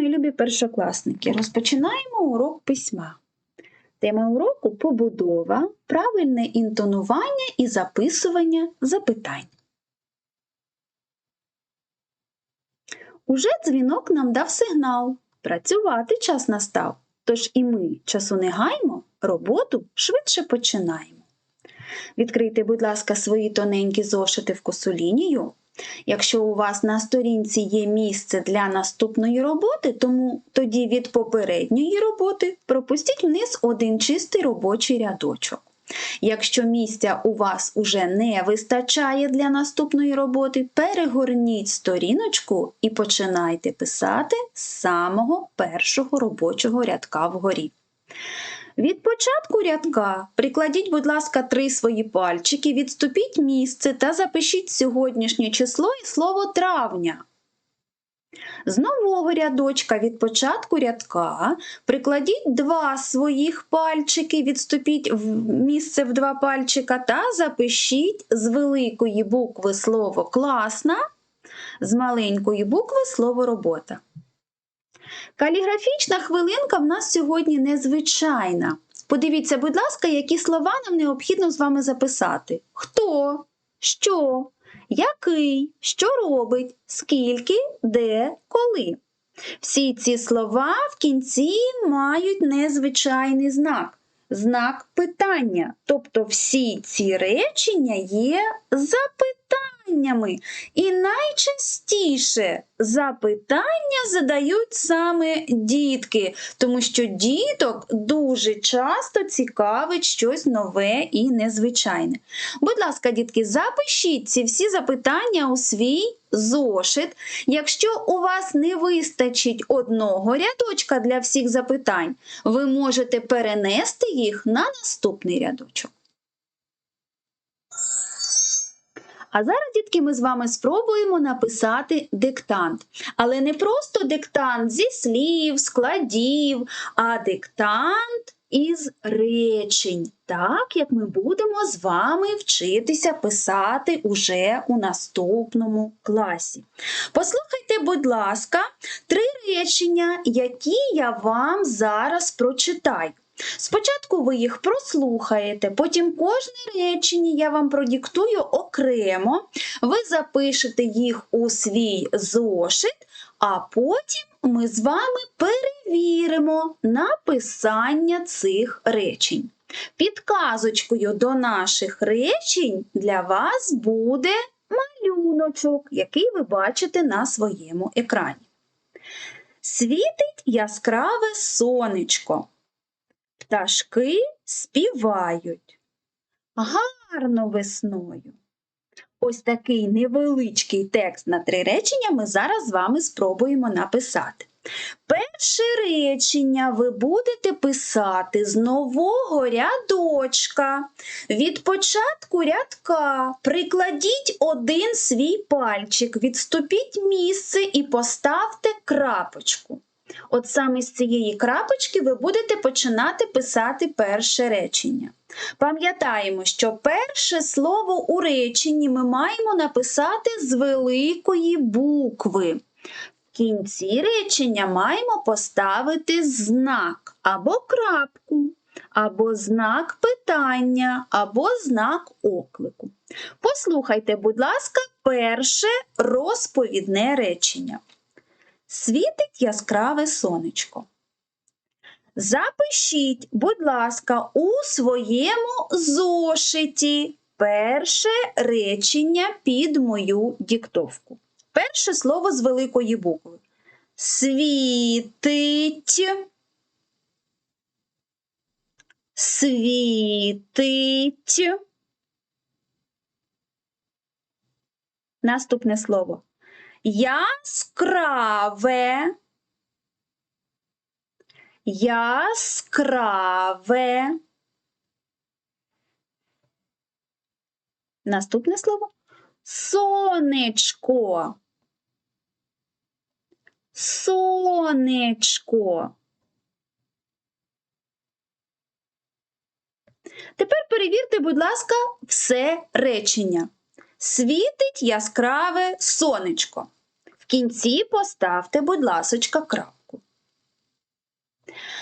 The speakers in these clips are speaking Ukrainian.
мої любі першокласники, розпочинаємо урок письма. Тема уроку побудова, правильне інтонування і записування запитань. Уже дзвінок нам дав сигнал. Працювати час настав. Тож і ми часу не гаймо, роботу швидше починаємо. Відкрийте, будь ласка, свої тоненькі зошити в косу лінію. Якщо у вас на сторінці є місце для наступної роботи, тому тоді від попередньої роботи пропустіть вниз один чистий робочий рядочок. Якщо місця у вас уже не вистачає для наступної роботи, перегорніть сторіночку і починайте писати з самого першого робочого рядка вгорі. Від початку рядка прикладіть, будь ласка, три свої пальчики, відступіть місце та запишіть сьогоднішнє число і слово травня. З нового рядочка від початку рядка прикладіть два своїх пальчики, відступіть в місце в два пальчика та запишіть з великої букви слово класна, з маленької букви слово робота. Каліграфічна хвилинка в нас сьогодні незвичайна. Подивіться, будь ласка, які слова нам необхідно з вами записати. Хто, що, який, що робить, скільки, де, коли. Всі ці слова в кінці мають незвичайний знак. Знак питання. Тобто всі ці речення є запитаннями. І найчастіше запитання задають саме дітки, тому що діток дуже часто цікавить щось нове і незвичайне. Будь ласка, дітки, запишіть ці всі запитання у свій зошит. Якщо у вас не вистачить одного рядочка для всіх запитань, ви можете перенести їх на наступний рядочок. А зараз, дітки, ми з вами спробуємо написати диктант. Але не просто диктант зі слів, складів, а диктант із речень, так як ми будемо з вами вчитися писати уже у наступному класі. Послухайте, будь ласка, три речення, які я вам зараз прочитаю. Спочатку ви їх прослухаєте, потім кожне речення я вам продиктую окремо, ви запишете їх у свій зошит, а потім ми з вами перевіримо написання цих речень. Підказочкою до наших речень для вас буде малюночок, який ви бачите на своєму екрані. Світить яскраве сонечко. Пташки співають гарно весною. Ось такий невеличкий текст на три речення ми зараз з вами спробуємо написати. Перше речення ви будете писати з нового рядочка. Від початку рядка прикладіть один свій пальчик, відступіть місце і поставте крапочку. От саме з цієї крапочки ви будете починати писати перше речення. Пам'ятаємо, що перше слово у реченні ми маємо написати з великої букви. В кінці речення маємо поставити знак або крапку, або знак питання, або знак оклику. Послухайте, будь ласка, перше розповідне речення. Світить яскраве сонечко. Запишіть, будь ласка, у своєму зошиті перше речення під мою диктовку. Перше слово з великої букви. Світить. Світить. Наступне слово. Яскраве. Яскраве. Наступне слово сонечко. Сонечко. Тепер перевірте, будь ласка, все речення. Світить яскраве сонечко. В кінці поставте, будь ласочка, крапку.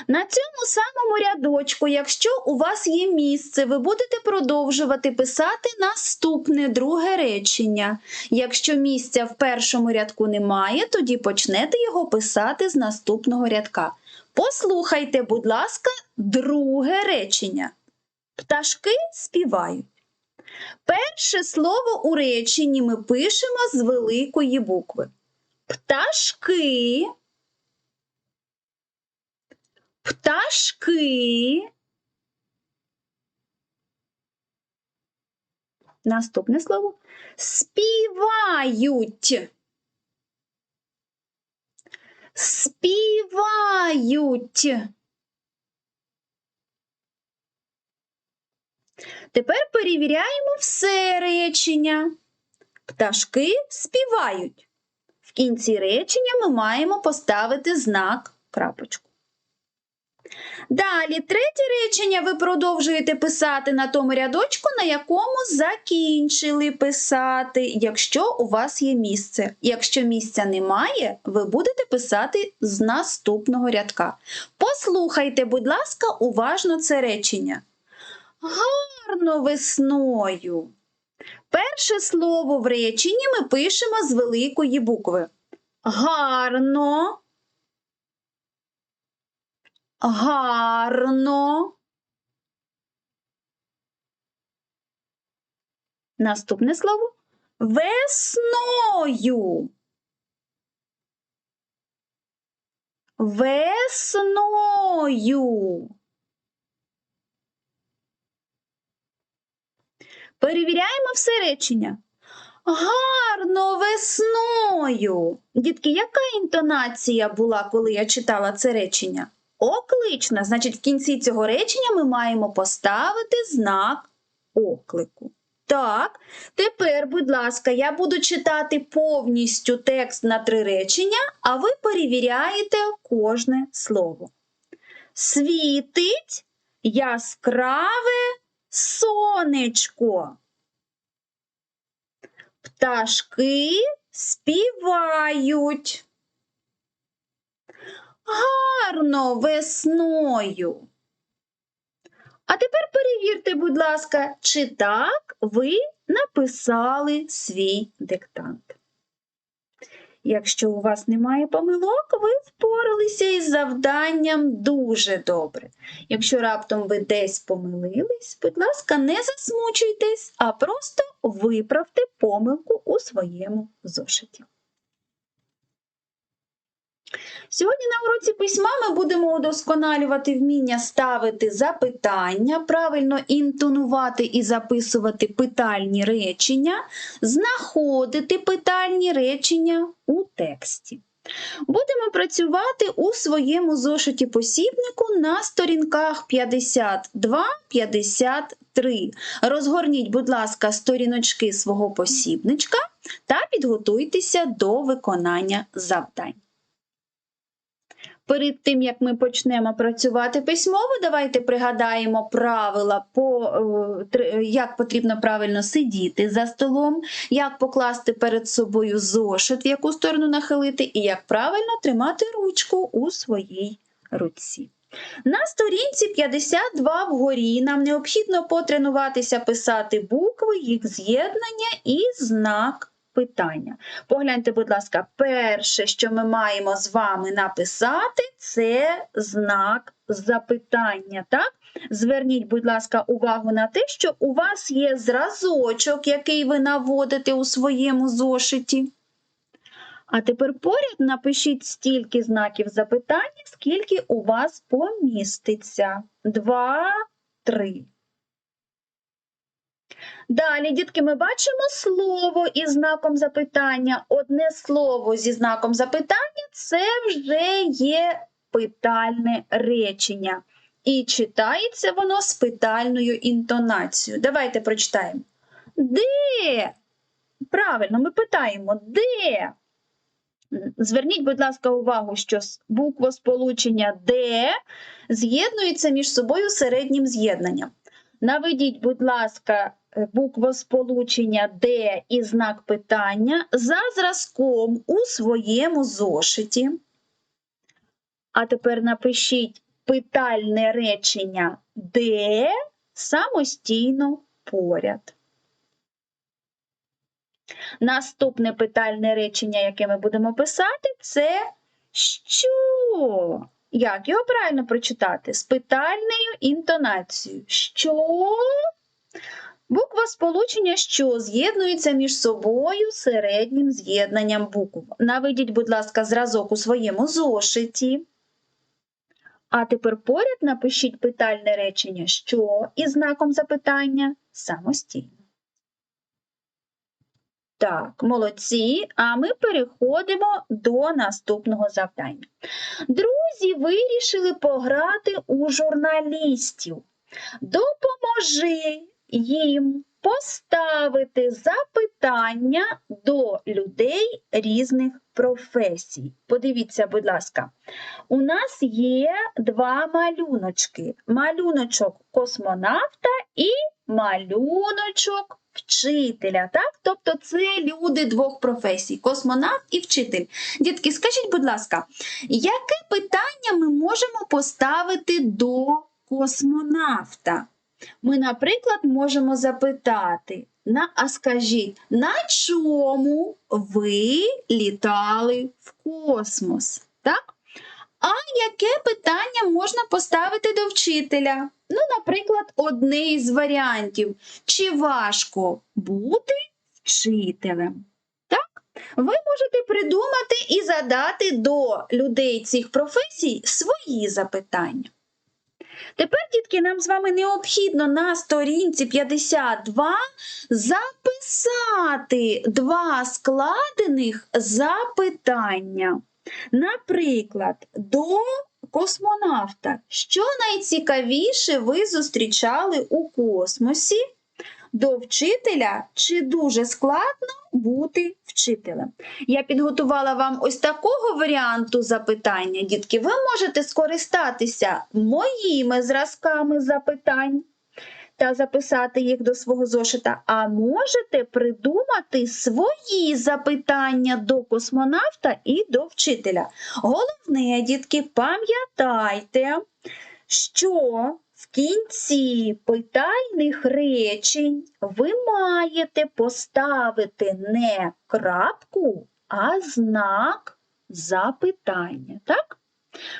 На цьому самому рядочку, якщо у вас є місце, ви будете продовжувати писати наступне друге речення. Якщо місця в першому рядку немає, тоді почнете його писати з наступного рядка. Послухайте, будь ласка, друге речення. Пташки співають. Перше слово у реченні ми пишемо з великої букви. Пташки. Пташки. Наступне слово. Співають. Співають. Тепер перевіряємо все речення. Пташки співають. В кінці речення ми маємо поставити знак крапочку. Далі, третє речення ви продовжуєте писати на тому рядочку, на якому закінчили писати, якщо у вас є місце. Якщо місця немає, ви будете писати з наступного рядка. Послухайте, будь ласка, уважно це речення. Гарно весною. Перше слово в реченні ми пишемо з великої букви. Гарно. Гарно. Наступне слово весною. Весною. Перевіряємо все речення. Гарно весною. Дітки, яка інтонація була, коли я читала це речення? Оклична. Значить, в кінці цього речення ми маємо поставити знак оклику. Так, тепер, будь ласка, я буду читати повністю текст на три речення, а ви перевіряєте кожне слово. Світить яскраве сонечко. Пташки співають. Гарно весною. А тепер перевірте, будь ласка, чи так ви написали свій диктант. Якщо у вас немає помилок, ви впоралися із завданням дуже добре. Якщо раптом ви десь помилились, будь ласка, не засмучуйтесь, а просто виправте помилку у своєму зошиті. Сьогодні на уроці письма ми будемо удосконалювати вміння ставити запитання, правильно інтонувати і записувати питальні речення, знаходити питальні речення у тексті. Будемо працювати у своєму зошиті посібнику на сторінках 52-53. Розгорніть, будь ласка, сторіночки свого посібничка та підготуйтеся до виконання завдань. Перед тим, як ми почнемо працювати письмово, давайте пригадаємо правила, по, е, як потрібно правильно сидіти за столом, як покласти перед собою зошит, в яку сторону нахилити, і як правильно тримати ручку у своїй руці. На сторінці 52 вгорі нам необхідно потренуватися писати букви, їх з'єднання і знак питання. Погляньте, будь ласка, перше, що ми маємо з вами написати, це знак запитання. Так? Зверніть, будь ласка, увагу на те, що у вас є зразочок, який ви наводите у своєму зошиті. А тепер поряд напишіть стільки знаків запитання, скільки у вас поміститься. Два, три. Далі, дітки, ми бачимо слово із знаком запитання. Одне слово зі знаком запитання це вже є питальне речення. І читається воно з питальною інтонацією. Давайте прочитаємо. Де? Правильно, ми питаємо, де? Зверніть, будь ласка, увагу, що буквосполучення Д з'єднується між собою середнім з'єднанням. Наведіть, будь ласка, е, буквосполучення Д і знак питання за зразком у своєму зошиті. А тепер напишіть питальне речення де самостійно поряд. Наступне питальне речення, яке ми будемо писати, це що? Як його правильно прочитати? З питальною інтонацією. Що? Буква сполучення що з'єднується між собою середнім з'єднанням букв. Наведіть, будь ласка, зразок у своєму зошиті. А тепер поряд напишіть питальне речення що із знаком запитання самостійно. Так, молодці. А ми переходимо до наступного завдання. Друзі вирішили пограти у журналістів. Допоможи їм поставити запитання до людей різних професій. Подивіться, будь ласка, у нас є два малюночки: малюночок космонавта і малюночок вчителя. Так? Тобто це люди двох професій: космонавт і вчитель. Дітки, скажіть, будь ласка, яке питання ми можемо поставити до космонавта? Ми, наприклад, можемо запитати, на, а скажіть, на чому ви літали в космос? Так? А яке питання можна поставити до вчителя? Ну, наприклад, одне із варіантів. Чи важко бути вчителем? Так? Ви можете придумати і задати до людей цих професій свої запитання. Тепер, дітки, нам з вами необхідно на сторінці 52 записати два складених запитання. Наприклад, до космонавта, що найцікавіше ви зустрічали у космосі? До вчителя чи дуже складно бути вчителем? Я підготувала вам ось такого варіанту запитання, дітки. Ви можете скористатися моїми зразками запитань та записати їх до свого зошита, а можете придумати свої запитання до космонавта і до вчителя. Головне, дітки, пам'ятайте, що в кінці питальних речень ви маєте поставити не крапку, а знак запитання. Так?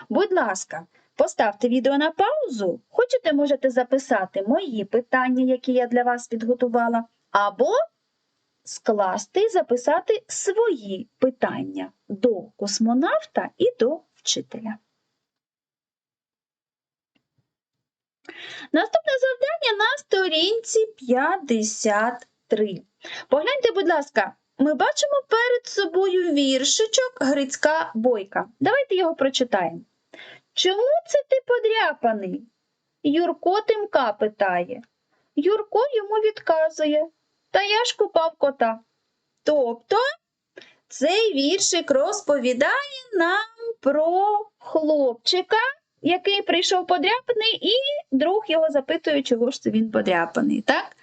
Будь ласка, поставте відео на паузу. Хочете, можете записати мої питання, які я для вас підготувала, або скласти і записати свої питання до космонавта і до вчителя. Наступне завдання на сторінці 53. Погляньте, будь ласка, ми бачимо перед собою віршичок Грицька Бойка. Давайте його прочитаємо. Чому це ти подряпаний? Юрко Тимка питає. Юрко йому відказує. Та я ж купав кота. Тобто цей віршик розповідає нам про хлопчика, який прийшов подряпаний, і друг його запитує, чого ж це він подряпаний, так?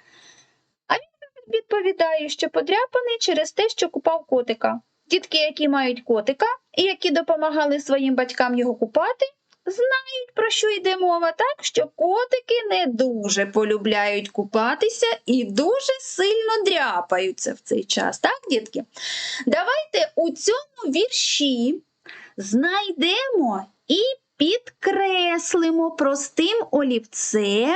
А він відповідає, що подряпаний через те, що купав котика. Дітки, які мають котика і які допомагали своїм батькам його купати, знають, про що йде мова, так? Що котики не дуже полюбляють купатися і дуже сильно дряпаються в цей час, так, дітки? Давайте у цьому вірші знайдемо і підкреслимо простим олівцем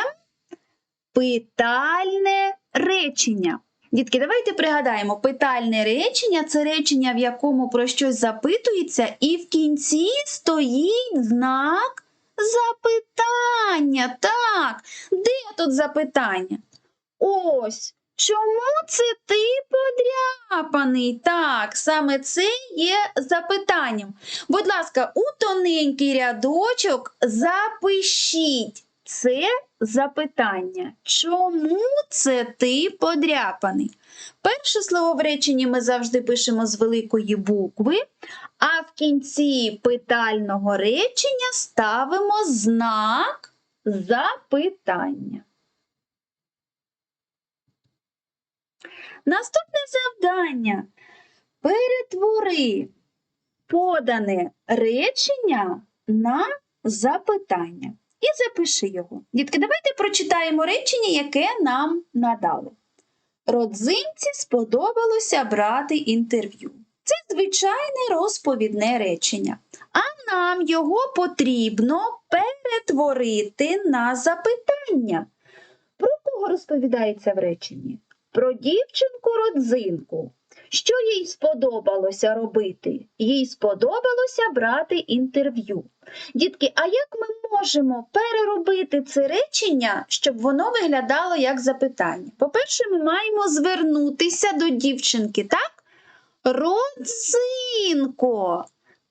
питальне речення. Дітки, давайте пригадаємо, питальне речення це речення, в якому про щось запитується, і в кінці стоїть знак запитання. Так, де тут запитання? Ось. Чому це ти подряпаний? Так, саме це є запитанням. Будь ласка, у тоненький рядочок запишіть це запитання. Чому це ти подряпаний? Перше слово в реченні ми завжди пишемо з великої букви, а в кінці питального речення ставимо знак запитання. Наступне завдання. Перетвори подане речення на запитання. І запиши його. Дітки, давайте прочитаємо речення, яке нам надали. Родзинці сподобалося брати інтерв'ю. Це звичайне розповідне речення. А нам його потрібно перетворити на запитання. Про кого розповідається в реченні? Про дівчинку родзинку. Що їй сподобалося робити? Їй сподобалося брати інтерв'ю. Дітки, а як ми можемо переробити це речення, щоб воно виглядало як запитання? По-перше, ми маємо звернутися до дівчинки, так? Родзинко,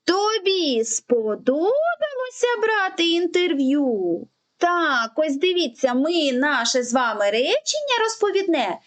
тобі сподобалося брати інтерв'ю? Так, ось дивіться, ми наше з вами речення розповідне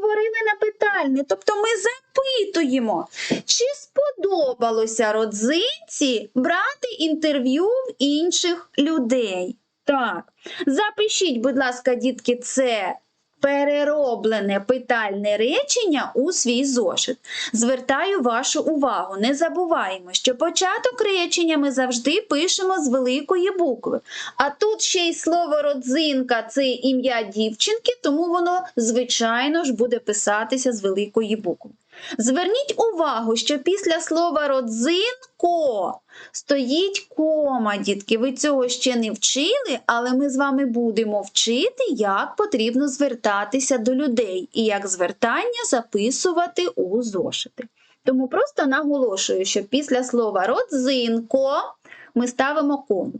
перетворили на питальне, тобто ми запитуємо, чи сподобалося родзинці брати інтерв'ю в інших людей. Так, запишіть, будь ласка, дітки, це перероблене питальне речення у свій зошит. Звертаю вашу увагу, не забуваємо, що початок речення ми завжди пишемо з великої букви. А тут ще й слово родзинка це ім'я дівчинки, тому воно, звичайно ж, буде писатися з великої букви. Зверніть увагу, що після слова родзинко стоїть кома, дітки. Ви цього ще не вчили, але ми з вами будемо вчити, як потрібно звертатися до людей і як звертання записувати у зошити. Тому просто наголошую, що після слова родзинко ми ставимо кому.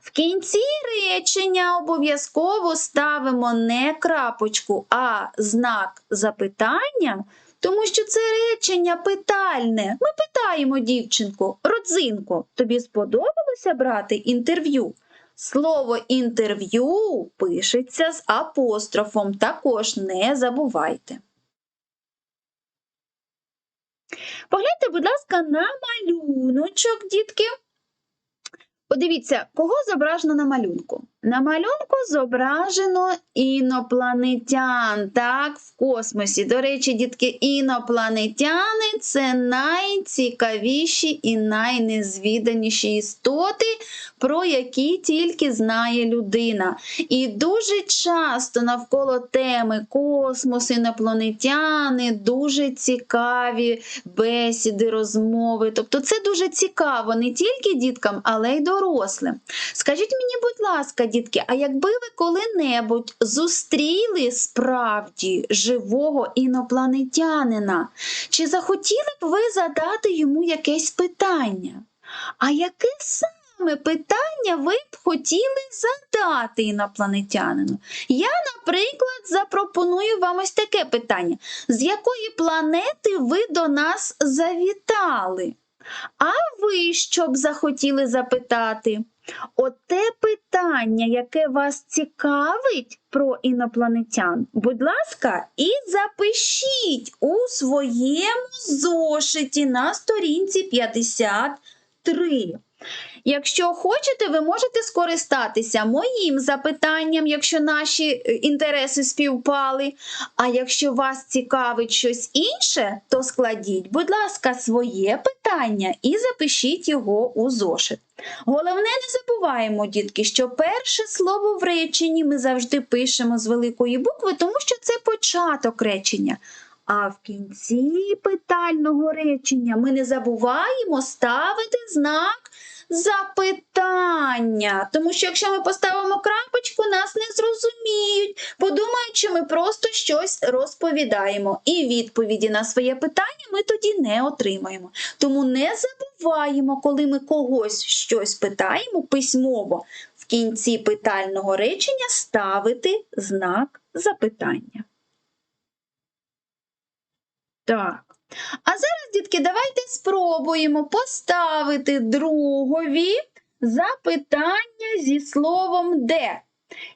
В кінці речення обов'язково ставимо не крапочку, а знак запитання, тому що це речення питальне. Ми питаємо дівчинку, родзинко, тобі сподобалося брати інтерв'ю? Слово інтерв'ю пишеться з апострофом, також не забувайте. Погляньте, будь ласка, на малюночок, дітки. Подивіться, кого зображено на малюнку? На малюнку зображено інопланетян, так, в космосі. До речі, дітки, інопланетяни це найцікавіші і найнезвіданіші істоти, про які тільки знає людина. І дуже часто навколо теми космос, інопланетяни, дуже цікаві бесіди, розмови. Тобто це дуже цікаво не тільки діткам, але й дорослим. Скажіть мені, будь ласка, дітки, а якби ви коли-небудь зустріли справді живого інопланетянина, чи захотіли б ви задати йому якесь питання? А яке саме питання ви б хотіли задати інопланетянину? Я, наприклад, запропоную вам ось таке питання: з якої планети ви до нас завітали? А ви що б захотіли запитати? Оте питання, яке вас цікавить про інопланетян, будь ласка, і запишіть у своєму зошиті на сторінці 53. Якщо хочете, ви можете скористатися моїм запитанням, якщо наші е, інтереси співпали. А якщо вас цікавить щось інше, то складіть, будь ласка, своє питання і запишіть його у зошит. Головне, не забуваємо, дітки, що перше слово в реченні ми завжди пишемо з великої букви, тому що це початок речення. А в кінці питального речення ми не забуваємо ставити знак запитання. Тому що якщо ми поставимо крапочку, нас не зрозуміють, подумають, що ми просто щось розповідаємо. І відповіді на своє питання ми тоді не отримаємо. Тому не забуваємо, коли ми когось щось питаємо письмово, в кінці питального речення ставити знак запитання. Так. А зараз, дітки, давайте спробуємо поставити другові запитання зі словом де.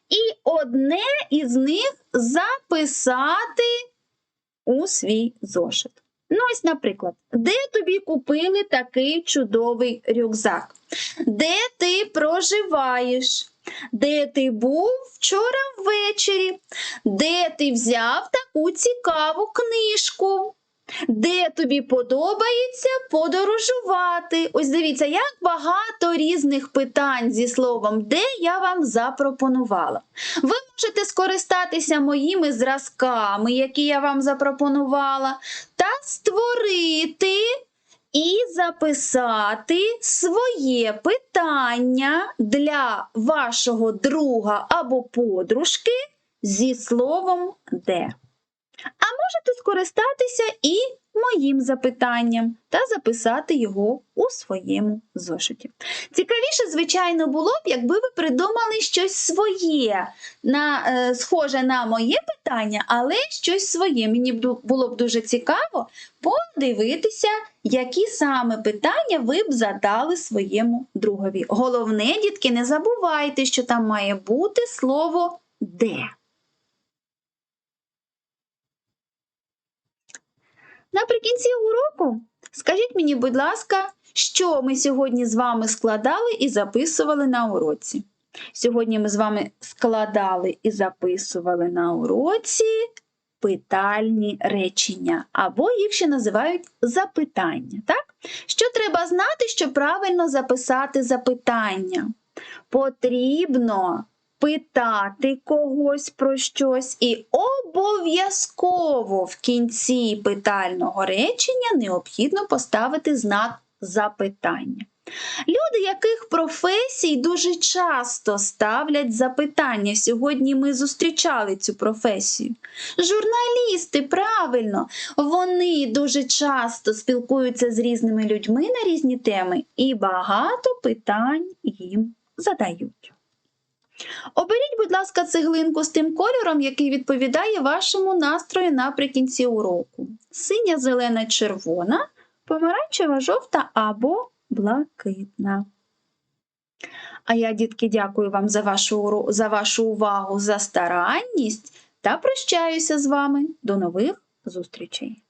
І одне із них записати у свій зошит. Ну, ось, наприклад, де тобі купили такий чудовий рюкзак? Де ти проживаєш? Де ти був вчора ввечері? Де ти взяв таку цікаву книжку? Де тобі подобається подорожувати? Ось дивіться, як багато різних питань зі словом де я вам запропонувала. Ви можете скористатися моїми зразками, які я вам запропонувала, та створити і записати своє питання для вашого друга або подружки зі словом де. А можете скористатися і моїм запитанням та записати його у своєму зошиті. Цікавіше, звичайно, було б, якби ви придумали щось своє, на, е, схоже на моє питання, але щось своє. Мені було б дуже цікаво подивитися, які саме питання ви б задали своєму другові. Головне, дітки, не забувайте, що там має бути слово де. Наприкінці уроку скажіть мені, будь ласка, що ми сьогодні з вами складали і записували на уроці. Сьогодні ми з вами складали і записували на уроці питальні речення, або їх ще називають запитання. Так? Що треба знати, щоб правильно записати запитання? Потрібно питати когось про щось і обов'язково в кінці питального речення необхідно поставити знак запитання. Люди, яких професій дуже часто ставлять запитання. Сьогодні ми зустрічали цю професію. Журналісти, правильно, вони дуже часто спілкуються з різними людьми на різні теми і багато питань їм задають. Оберіть, будь ласка, цеглинку з тим кольором, який відповідає вашому настрою наприкінці уроку. Синя, зелена, червона, помаранчева, жовта або блакитна. А я, дітки, дякую вам за вашу, за вашу увагу, за старанність та прощаюся з вами. До нових зустрічей!